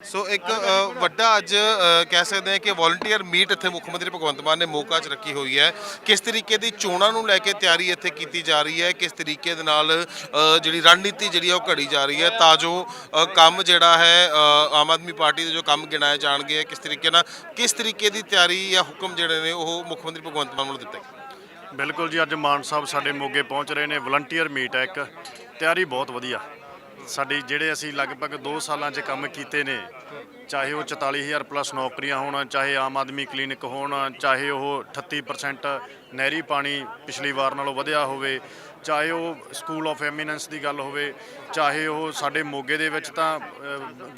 ਸੋ ਇੱਕ ਅ, ਵੱਡਾ ਅੱਜ ਅ, ਕਹਿ ਸਕਦੇ ਹਾਂ ਕਿ ਵੋਲੰਟੀਅਰ ਮੀਟ ਇੱਥੇ ਮੁੱਖ ਮੰਤਰੀ ਭਗਵੰਤ ਮਾਨ ਨੇ ਮੋਗਾ 'ਚ ਰੱਖੀ ਹੋਈ ਹੈ। ਕਿਸ ਤਰੀਕੇ ਦੀ ਚੋਣਾਂ ਨੂੰ ਲੈ ਕੇ ਤਿਆਰੀ ਇੱਥੇ ਕੀਤੀ ਜਾ ਰਹੀ ਹੈ ਕਿਸ ਤਰੀਕੇ ਦੇ ਨਾਲ ਅ, ਜਿਹੜੀ ਰਣਨੀਤੀ ਜਿਹੜੀ ਆ ਉਹ ਘੜੀ ਜਾ ਰਹੀ ਹੈ ਤਾਂ ਜੋ ਅ, ਕੰਮ ਜਿਹੜਾ ਹੈ ਅ, ਆਮ ਆਦਮੀ ਪਾਰਟੀ ਦੇ ਜੋ ਕੰਮ ਗਿਣਾਏ ਜਾਣਗੇ ਕਿਸ ਤਰੀਕੇ ਨਾਲ ਕਿਸ ਤਰੀਕੇ ਦੀ ਤਿਆਰੀ ਜਾਂ ਹੁਕਮ ਜਿਹੜੇ ਨੇ ਉਹ ਮੁੱਖ ਮੰਤਰੀ ਭਗਵੰਤ ਮਾਨ ਵੱਲੋਂ ਦਿੱਤੇ ਗਏ? ਬਿਲਕੁਲ ਜੀ ਅੱਜ ਮਾਨ ਸਾਹਿਬ ਸਾਡੇ ਮੋਗੇ ਪਹੁੰਚ ਰਹੇ ਨੇ ਵਲੰਟੀਅਰ ਮੀਟ ਹੈ ਇੱਕ। ਤਿਆਰੀ ਬਹੁਤ ਵਧੀਆ। ਸਾਡੀ ਜਿਹੜੇ ਅਸੀਂ ਲਗਭਗ 2 ਸਾਲਾਂ 'ਚ ਕੰਮ ਕੀਤੇ ਨੇ ਚਾਹੇ ਉਹ 44000 ਪਲੱਸ ਨੌਕਰੀਆਂ ਹੋਣ, ਚਾਹੇ ਆਮ ਆਦਮੀ ਕਲੀਨਿਕ ਹੋਣ, ਚਾਹੇ ਉਹ 38% ਨਹਿਰੀ ਪਾਣੀ ਪਿਛਲੀ ਵਾਰ ਨਾਲੋਂ ਵਧਿਆ ਹੋਵੇ, ਚਾਹੇ ਉਹ ਸਕੂਲ ਆਫ ਐਮੀਨੈਂਸ ਦੀ ਗੱਲ ਹੋਵੇ, ਚਾਹੇ ਉਹ ਸਾਡੇ ਮੋਗੇ ਦੇ ਵਿੱਚ ਤਾਂ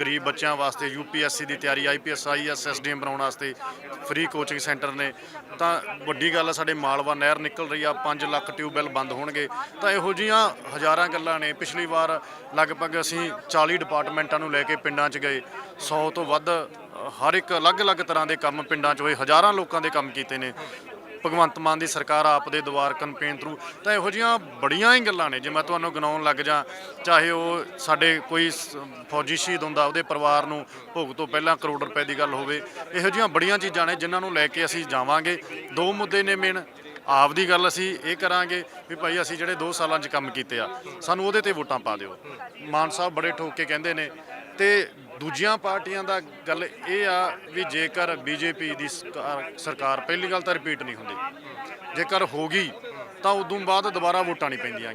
ਗਰੀਬ ਬੱਚਿਆਂ ਵਾਸਤੇ ਯੂਪੀਐਸਸੀ ਦੀ ਤਿਆਰੀ ਆਈਪੀਐਸ ਆਈਐਸ ਐਸਡੀਐਮ ਬਣਾਉਣ ਵਾਸਤੇ ਫ੍ਰੀ ਕੋਚਿੰਗ ਸੈਂਟਰ ਨੇ। ਤਾਂ ਵੱਡੀ ਗੱਲ ਆ, ਸਾਡੇ ਮਾਲਵਾ ਨਹਿਰ ਨਿਕਲ ਰਹੀ ਆ 5 ਲੱਖ ਟਿਊਬਵੈਲ ਬੰਦ ਹੋਣਗੇ। ਤਾਂ ਇਹੋ ਜੀਆਂ ਹਜ਼ਾਰਾਂ ਗੱਲਾਂ ਨੇ। ਪਿਛਲੀ ਵਾਰ ਲਗਭਗ ਅਸੀਂ 40 ਡਿਪਾਰਟਮੈਂਟਾਂ ਨੂੰ ਲੈ ਕੇ ਪਿੰਡਾਂ 'ਚ ਗਏ। 100 ਤੋਂ ਤੋਂ ਵੱਧ ਹਰ ਇੱਕ ਅਲੱਗ-ਅਲੱਗ ਤਰ੍ਹਾਂ ਦੇ ਕੰਮ ਪਿੰਡਾਂ 'ਚ ਹੋਏ, ਹਜ਼ਾਰਾਂ ਲੋਕਾਂ ਦੇ ਕੰਮ ਕੀਤੇ ਨੇ। ਭਗਵੰਤ ਮਾਨ ਦੀ ਸਰਕਾਰ ਆਪ ਦੇ ਦੁਆਰ ਕੈਂਪੇਨ ਥਰੂ ਤਾਂ ਇਹੋ ਜੀਆਂ ਬੜੀਆਂ ਹੀ ਗੱਲਾਂ ਨੇ, ਜੇ ਮੈਂ ਤੁਹਾਨੂੰ ਗਿਣਾਉਣ ਲੱਗ ਜਾ, ਚਾਹੇ ਉਹ ਸਾਡੇ ਕੋਈ ਸ- ਫੌਜੀ ਸ਼ਹੀਦ ਹੁੰਦਾ, ਉਹਦੇ ਪਰਿਵਾਰ ਨੂੰ ਭੋਗ ਤੋਂ ਪਹਿਲਾਂ ਕਰੋੜ ਰੁਪਏ ਦੀ ਗੱਲ ਹੋਵੇ, ਇਹੋ ਜੀਆਂ ਬੜੀਆਂ ਚੀਜ਼ਾਂ ਨੇ ਜਿਨ੍ਹਾਂ ਨੂੰ ਲੈ ਕੇ ਅਸੀਂ ਜਾਵਾਂਗੇ। ਦੋ ਮੁੱਦੇ ਨੇ ਮੇਨ ਆਪ ਦੀ ਗੱਲ ਅਸੀਂ ਇਹ ਕਰਾਂਗੇ ਵੀ ਭਾਈ ਅਸੀਂ ਜਿਹੜੇ 2 ਸਾਲਾਂ 'ਚ ਕੰਮ ਕੀਤੇ ਆ, ਸਾਨੂੰ ਉਹਦੇ ਤੇ ਵੋਟਾਂ ਪਾ ਦਿਓ। ਮਾਨ ਸਾਹਿਬ ਬੜੇ ਠੋਕ ਕੇ ਕਹਿੰਦੇ ਨੇ ਤੇ ਦੂਜੀਆਂ ਪਾਰਟੀਆਂ ਦਾ ਗੱਲ ਇਹ ਆ ਵੀ ਜੇਕਰ ਬੀਜੇਪੀ ਦੀ ਸਰਕਾਰ- ਪਹਿਲੀ ਗੱਲ ਤਾਂ ਰਿਪੀਟ ਨਹੀਂ ਹੁੰਦੀ। ਜੇਕਰ ਹੋ ਗਈ ਤਾਂ ਉਦੋਂ ਬਾਅਦ ਦੁਬਾਰਾ ਵੋਟਾਂ ਨਹੀਂ ਪੈਂਦੀਆਂ ਗੀਆਂ